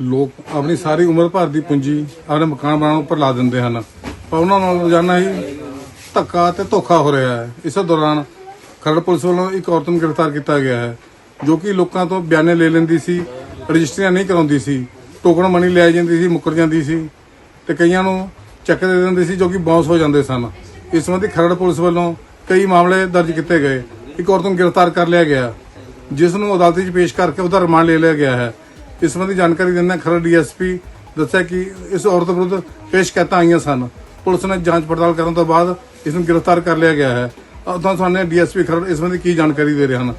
ਲੋਕ ਆਪਣੀ ਸਾਰੀ ਉਮਰ ਭਰ ਦੀ ਪੂੰਜੀ ਆਪਣੇ ਮਕਾਨ ਬਣਾਉਣ ਉੱਪਰ ਲਾ ਦਿੰਦੇ ਹਨ। ਪਰ ਉਹਨਾਂ ਨਾਲ ਰੋਜ਼ਾਨਾ ਹੀ ਧੱਕਾ ਤੇ ਧੋਖਾ ਹੋ ਰਿਹਾ ਹੈ। ਇਸ ਦੌਰਾਨ ਖਰੜ ਪੁਲਿਸ ਵੱਲੋਂ ਇੱਕ ਔਰਤ ਨੂੰ ਗ੍ਰਿਫਤਾਰ ਕੀਤਾ ਗਿਆ ਹੈ, ਜੋ ਕਿ ਲੋਕਾਂ ਤੋਂ ਬਿਆਨੇ ਲੈ ਲੈਂਦੀ ਸੀ, ਰਜਿਸਟਰੀਆਂ ਨਹੀਂ ਕਰਾਉਂਦੀ ਸੀ, ਟੋਕਨ ਮਨੀ ਲੈ ਜਾਂਦੀ ਸੀ, ਮੁੱਕਰ ਜਾਂਦੀ ਸੀ ਤੇ ਕਈਆਂ ਨੂੰ ਚੱਕ ਦੇ ਦਿੰਦੇ ਸੀ ਜੋ ਕਿ ਬਾਉਂਸ ਹੋ ਜਾਂਦੇ ਸਨ। ਇਸ ਸੰਬੰਧੀ ਖਰੜ ਪੁਲਿਸ ਵੱਲੋਂ ਕਈ ਮਾਮਲੇ ਦਰਜ ਕੀਤੇ ਗਏ। ਇੱਕ ਔਰਤ ਨੂੰ ਗ੍ਰਿਫਤਾਰ ਕਰ ਲਿਆ ਗਿਆ, ਜਿਸ ਨੂੰ ਅਦਾਲਤ ਵਿੱਚ ਪੇਸ਼ ਕਰਕੇ ਉਹਦਾ ਰਿਮਾਂਡ ਲੈ ਲਿਆ ਗਿਆ ਹੈ। ਇਸ ਸੰਬੰਧੀ ਜਾਣਕਾਰੀ ਦਿੰਦਿਆਂ ਖਰੜ ਡੀਐਸਪੀ ਦੱਸਿਆ ਕਿ ਇਸ ਔਰਤ ਵਿਰੁੱਧ ਪੇਸ਼ ਸ਼ਿਕਾਇਤਾਂ ਆਈਆਂ ਸਨ। ਪੁਲਿਸ ਨੇ ਜਾਂਚ ਪੜਤਾਲ ਕਰਨ ਤੋਂ ਬਾਅਦ ਇਸ ਨੂੰ ਗ੍ਰਿਫਤਾਰ ਕਰ ਲਿਆ ਗਿਆ ਹੈ। ਉਦੋਂ ਸਾਨੂੰ ਡੀਐਸਪੀ ਖਰੜ ਇਸ ਸੰਬੰਧੀ ਕੀ ਜਾਣਕਾਰੀ ਦੇ ਰਹੇ ਹਨ?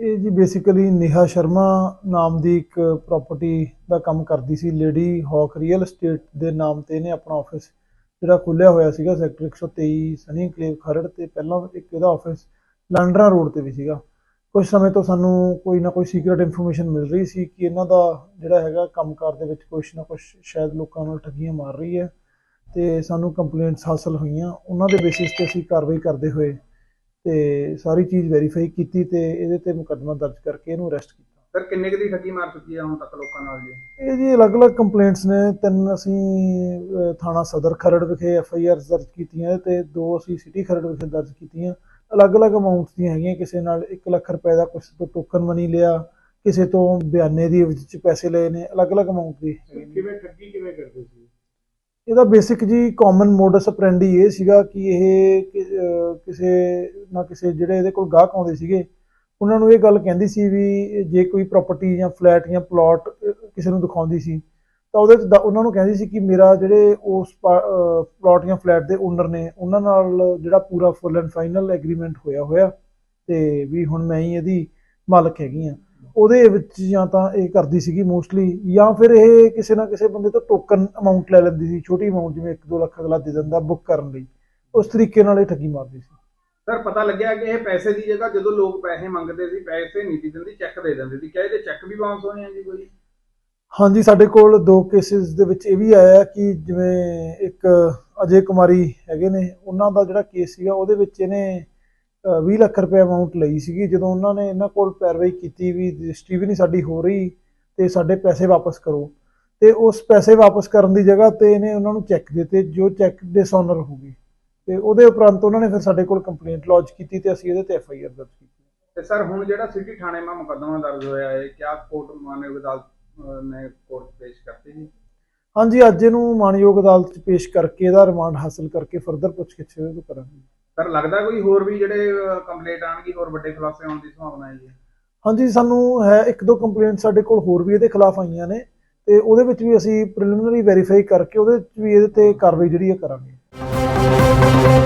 ਇਹ ਜੀ ਬੇਸਿਕਲੀ ਨੇਹਾ ਸ਼ਰਮਾ ਨਾਮ ਦੀ ਇੱਕ ਪ੍ਰਾਪਰਟੀ ਦਾ ਕੰਮ ਕਰਦੀ ਸੀ ਲੇਡੀ ਹੌਕ ਰੀਅਲ ਏਸਟੇਟ ਦੇ ਨਾਮ ਤੇ ਇਹਨੇ ਆਪਣਾ ਆਫਿਸ ਜਿਹੜਾ ਖੁੱਲਿਆ ਹੋਇਆ ਸੀਗਾ ਸੈਕਟਰ 123 ਸਨੀ ਕਲੇਵ ਖਰੜ ਤੇ ਪਹਿਲਾਂ ਇੱਕ ਇਹਦਾ ਆਫਿਸ ਲਾਂਡਰਾ ਰੋਡ ਤੇ ਵੀ ਸੀਗਾ। ਕੁਝ ਸਮੇਂ ਤੋਂ ਸਾਨੂੰ ਕੋਈ ਨਾ ਕੋਈ ਸੀਕ੍ਰੀਟ ਇਨਫੋਰਮੇਸ਼ਨ ਮਿਲ ਰਹੀ ਸੀ ਕਿ ਇਹਨਾਂ ਦਾ ਜਿਹੜਾ ਹੈਗਾ ਕੰਮਕਾਰ ਦੇ ਵਿੱਚ ਕੁਝ ਨਾ ਕੁਝ ਸ਼ਾਇਦ ਲੋਕਾਂ ਨਾਲ ਠੱਗੀਆਂ ਮਾਰ ਰਹੀ ਹੈ ਤੇ ਸਾਨੂੰ ਕੰਪਲੇਂਟਸ ਹਾਸਲ ਹੋਈਆਂ। ਉਹਨਾਂ ਦੇ ਬੇਸਿਸ ਤੇ ਅਸੀਂ ਕਾਰਵਾਈ ਕਰਦੇ ਹੋਏ ਤੇ ਸਾਰੀ ਚੀਜ਼ ਵੈਰੀਫਾਈ ਕੀਤੀ ਤੇ ਇਹਦੇ ਤੇ ਮੁਕੱਦਮਾ ਦਰਜ ਕਰਕੇ ਇਹਨੂੰ ਅਰੈਸਟ ਕੀਤਾ। ਸਰ ਕਿੰਨੇ ਕੁ ਦੀ ਠੱਗੀ ਮਾਰ ਚੁੱਕੀ ਹੈ ਹੁਣ ਤੱਕ ਲੋਕਾਂ ਨਾਲ ਜੀ? ਇਹ ਜੀ ਅਲੱਗ-ਅਲੱਗ ਕੰਪਲੇਂਟਸ ਨੇ। ਤਿੰਨ ਅਸੀਂ ਥਾਣਾ ਸਦਰ ਖਰੜ ਵਿਖੇ ਐਫ ਆਈ ਆਰ ਦਰਜ ਕੀਤੀਆਂ ਤੇ ਦੋ ਅਸੀਂ ਸਿਟੀ ਖਰੜ ਵਿਖੇ ਦਰਜ ਕੀਤੀਆਂ। ਅਲੱਗ-ਅਲੱਗ ਅਮਾਉਂਟਸ ਦੀਆਂ ਹੈਗੀਆਂ ਕਿਸੇ ਨਾਲ 1 ਲੱਖ ਰੁਪਏ ਦਾ ਕਿਸੇ ਤੋਂ ਟੋਕਨ ਮਨੀ ਲਿਆ ਕਿਸੇ ਤੋਂ ਬਿਆਨੇ ਦੀ ਵਿੱਚ ਪੈਸੇ ਲਏ ਨੇ ਅਲੱਗ-ਅਲੱਗ ਅਮਾਉਂਟ ਦੀ। ਕਿਵੇਂ ਠੱਗੀ ਕਿਵੇਂ ਕਰਦੇ ਸੀ ਇਹਦਾ ਬੇਸਿਕ ਜੀ ਕਾਮਨ ਮੋਡਸ ਅਪਰੈਂਡੀ ਇਹ ਸੀਗਾ ਕਿ ਇਹ ਕਿਸੇ ਨਾ ਕਿਸੇ ਜਿਹੜੇ ਇਹਦੇ ਕੋਲ ਗਾਹਕ ਆਉਂਦੇ ਸੀਗੇ ਉਹਨਾਂ ਨੂੰ ਇਹ ਗੱਲ ਕਹਿੰਦੀ ਸੀ ਵੀ ਜੇ ਕੋਈ ਪ੍ਰਾਪਰਟੀ ਜਾਂ ਫਲੈਟ ਜਾਂ ਪਲਾਟ ਕਿਸੇ ਨੂੰ ਦਿਖਾਉਂਦੀ ਸੀ ਤਾਂ ਉਹਦੇ 'ਚ ਉਹਨਾਂ ਨੂੰ ਕਹਿੰਦੀ ਸੀ ਕਿ ਮੇਰਾ ਜਿਹੜੇ ਉਸ ਪਲਾਟ ਜਾਂ ਫਲੈਟ ਦੇ ਓਨਰ ਨੇ, ਉਹਨਾਂ ਨਾਲ ਜਿਹੜਾ ਪੂਰਾ ਫੁੱਲ ਐਂਡ ਫਾਈਨਲ ਐਗਰੀਮੈਂਟ ਹੋਇਆ ਹੋਇਆ ਤੇ ਵੀ ਹੁਣ ਮੈਂ ਹੀ ਇਹਦੀ ਮਾਲਕ ਹੈਗੀ ਆ ਉਹਦੇ ਵਿੱਚ ਜਾਂ ਤਾਂ ਇਹ ਕਰਦੀ ਸੀਗੀ ਮੋਸਟਲੀ ਜਾਂ ਫਿਰ ਇਹ ਕਿਸੇ ਨਾ ਕਿਸੇ ਬੰਦੇ ਤੋਂ ਟੋਕਨ ਅਮਾਉਂਟ ਲੈ ਲੈਂਦੀ ਸੀ, ਛੋਟੀ ਅਮਾਉਂਟ ਜਿਵੇਂ 1-2 ਲੱਖ ਅਗਲਾ ਦੇ ਦਿੰਦਾ ਬੁੱਕ ਕਰਨ ਲਈ। ਉਸ ਤਰੀਕੇ ਨਾਲ ਇਹ ਠੱਗੀ ਮਾਰਦੀ ਸੀ। ਸਰ, ਪਤਾ ਲੱਗਿਆ ਕਿ ਇਹ ਪੈਸੇ ਦੀ ਜਗ੍ਹਾ ਜਦੋਂ ਲੋਕ ਪੈਸੇ ਮੰਗਦੇ ਸੀ, ਪੈਸੇ ਨਹੀਂ ਸੀ ਦਿੰਦੀ ਚੈੱਕ ਦੇ ਦਿੰਦੇ ਸੀ। ਕਿਹਾ ਇਹਦੇ ਚੈੱਕ ਵੀ ਬਾਉਂਸ ਹੋਏ ਆ ਜੀ ਕੋਈ? ਹਾਂਜੀ ਸਾਡੇ ਕੋਲ ਦੋ ਕੇਸਿਸ ਦੇ ਵਿੱਚ ਇਹ ਵੀ ਆਇਆ ਕਿ ਜਿਵੇਂ ਇੱਕ ਅਜੇ ਕੁਮਾਰੀ ਹੈਗੇ ਨੇ ਉਹਨਾਂ ਦਾ ਜਿਹੜਾ ਕੇਸ ਸੀਗਾ ਉਹਦੇ ਵਿੱਚ ਇਹਨੇ ਅ, 20 ਲੱਖ ਰੁਪਏ ਅਮਾਉਂਟ ਲਈ ਸੀਗੀ। ਜਦੋਂ ਉਹਨਾਂ ਨੇ ਇਹਨਾਂ ਕੋਲ ਪੈਰਵਾਈ ਕੀਤੀ ਵੀ ਰਜਿਸਟਰੀ ਵੀ ਨਹੀਂ ਸਾਡੀ ਹੋ ਰਹੀ ਤੇ ਸਾਡੇ ਪੈਸੇ ਵਾਪਸ ਕਰੋ। ਤੇ ਉਸ ਪੈਸੇ ਵਾਪਸ ਕਰਨ ਦੀ ਜਗ੍ਹਾ ਤੇ ਇਹਨੇ ਉਹਨਾਂ ਨੂੰ ਚੈੱਕ ਦਿੱਤੇ ਜੋ ਚੈੱਕ ਡਿਸਓਨਰ ਹੋ ਗਈ ਤੇ ਉਹਦੇ ਉਪਰੰਤ ਉਹਨਾਂ ਨੇ ਫਿਰ ਸਾਡੇ ਕੋਲ ਕੰਪਲੇਂਟ ਲੌਂਚ ਕੀਤੀ ਤੇ ਅਸੀਂ ਇਹਦੇ ਤੇ ਐਫ ਆਈ ਆਰ ਦਰਜ ਕੀਤੀ। ਤੇ ਸਰ ਹੁਣ ਜਿਹੜਾ ਸਿਟੀ ਥਾਣੇ ਮਾ ਮੁਕੱਦਮਾ ਦਰਜ ਹੋਇਆ ਹੈ ਕਿਆ ਕੋਰਟ ਮਾਨਯੋਗ ਅਦਾਲਤ ਨੇ ਕੋਰਟ ਪੇਸ਼ ਕਰਤੀ ਜੀ। ਹਾਂਜੀ ਅੱਜ ਇਹਨੂੰ ਮਾਨਯੋਗ ਅਦਾਲਤ 'ਚ ਪੇਸ਼ ਕਰਕੇ ਇਹਦਾ ਰਿਮਾਂਡ ਹਾਸਲ ਕਰਕੇ ਫਰਦਰ ਪੁੱਛਗਿੱਛ ਇਹਦੇ ਤੋਂ ਕਰਾਂਗੇ। ਸਰ ਲੱਗਦਾ ਕੋਈ ਹੋਰ ਵੀ ਜਿਹੜੇ ਕੰਪਲੇਂਟ ਆਣਗੀ ਹੋਰ ਵੱਡੇ ਖੁਲਾਸੇ ਹੋਣ ਦੀ ਸੰਭਾਵਨਾ ਹੈ? ਜੀ ਹਾਂਜੀ ਸਾਨੂੰ ਹੈ ਇੱਕ ਦੋ ਕੰਪਲੇਂਟ ਸਾਡੇ ਕੋਲ ਹੋਰ ਵੀ ਇਹਦੇ ਖਿਲਾਫ ਆਈਆਂ ਨੇ ਤੇ ਉਹਦੇ ਵਿੱਚ ਵੀ ਅਸੀਂ ਪ੍ਰੀਲਿਮਿਨਰੀ ਵੈਰੀਫਾਈ ਕਰਕੇ ਉਹਦੇ ਵਿੱਚ ਵੀ ਇਹਦੇ ਤੇ ਕਾਰਵਾਈ ਜਿਹੜੀ ਹੈ ਕਰਾਂਗੇ।